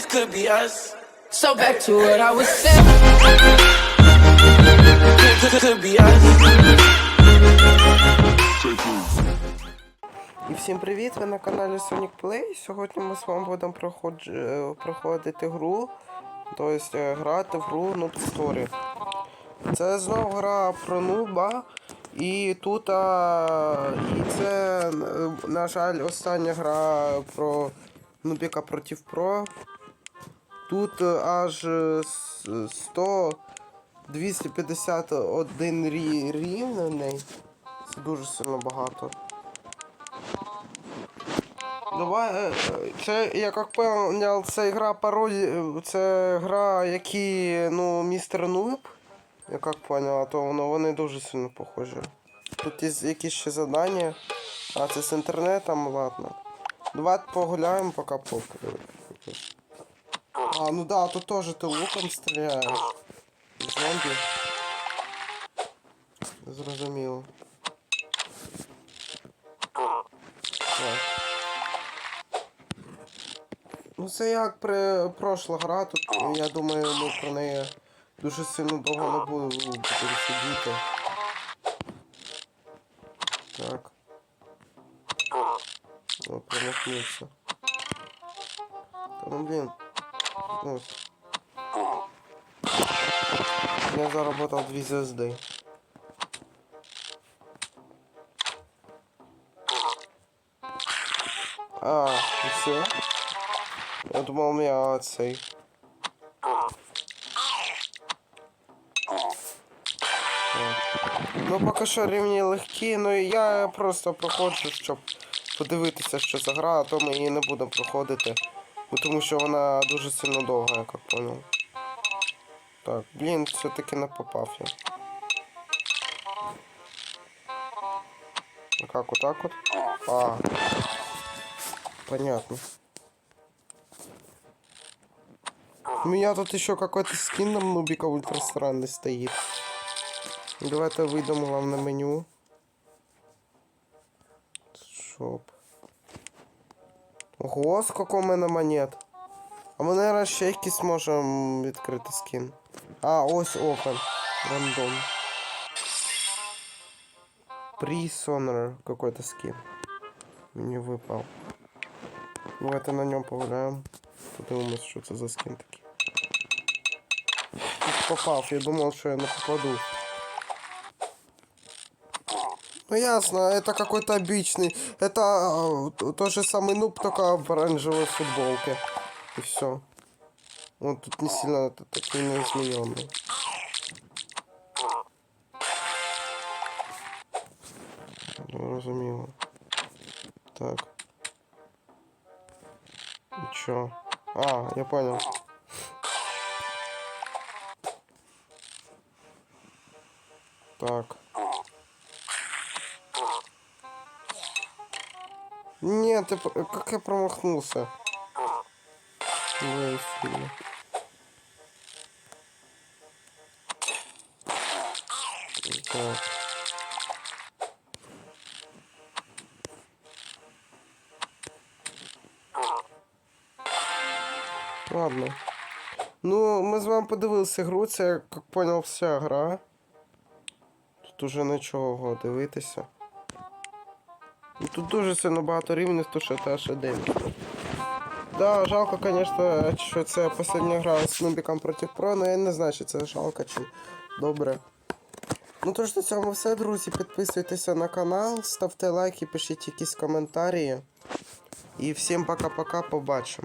this could be us. So back to what I was saying. Could, could be us. І всім привіт! Ви на каналі Sonic Play. Сьогодні ми з вами будемо проходж... е, проходити гру, тобто грати в гру Noob Story. Це знову гра про нуба. І тут, а, і це, е, на жаль, остання гра про Нубіка проти Про. Тут е, аж е, 100 251 рі- рівнений. Це дуже сильно багато. Давай, е, е, це, я як понял, це гра пародія, це гра, які, ну, містер Нуб, я як понял, то воно, вони дуже сильно похожі. Тут є якісь ще завдання, а це з інтернетом, ладно. Давайте погуляємо, поки поки. А, ну да, тут теж ти луком стріляєш. Зомбі. Зрозуміло. Ну це як при прошла гра, тут я думаю ми про неї дуже сильно довго не будемо сидіти. Так. О, промахнувся. Ну блін. Ось. Я заработал дві звезди. А, і все? Я думав, я цей. Так. Ну, поки що рівні легкі, ну я просто проходжу, щоб подивитися, що за гра, а то ми її не будемо проходити. Бо Тому що вона дуже сильно довга, як я понял. Так, блін, все-таки не попав я. А как, вот так вот? А. Понятно. У меня тут еще какой-то скин на нубика ультра странный стоит. Давайте выйдем главное меню. Шоп. Ого, сколько у мене монет. А ми, наверное, ще якийсь можемо відкрити скін. А, ось open. Рандом. Prisoner какой-то скин. Мені випав. Давайте на ньому погуляємо. Подивимось, що це за скин такий. Попав, я думав, що я не попаду. Ну ясно, это какой-то обычный. Это а, тот же самый нуб, только в оранжевой футболке. И все. Он тут не сильно это, такой не измененный. Ну, Розуміло. Так. И чё? А, я понял. Так. Нет, ты, как я промахнулся? Ну, и. Так. Ладно. Ну, ми з вами подивилися гру, це, як поняв, вся гра. Тут уже нічого дивитися. Тут дуже сильно багато рівнів, то що теж дев'ять. Да, жалко, звісно, що це остання гра з Нубіком проти Про, але я не знаю, чи це жалко, чи добре. Ну тож на цьому все, друзі. Підписуйтеся на канал, ставте лайки, пишіть якісь коментарі. І всім пока-пока, побачимо.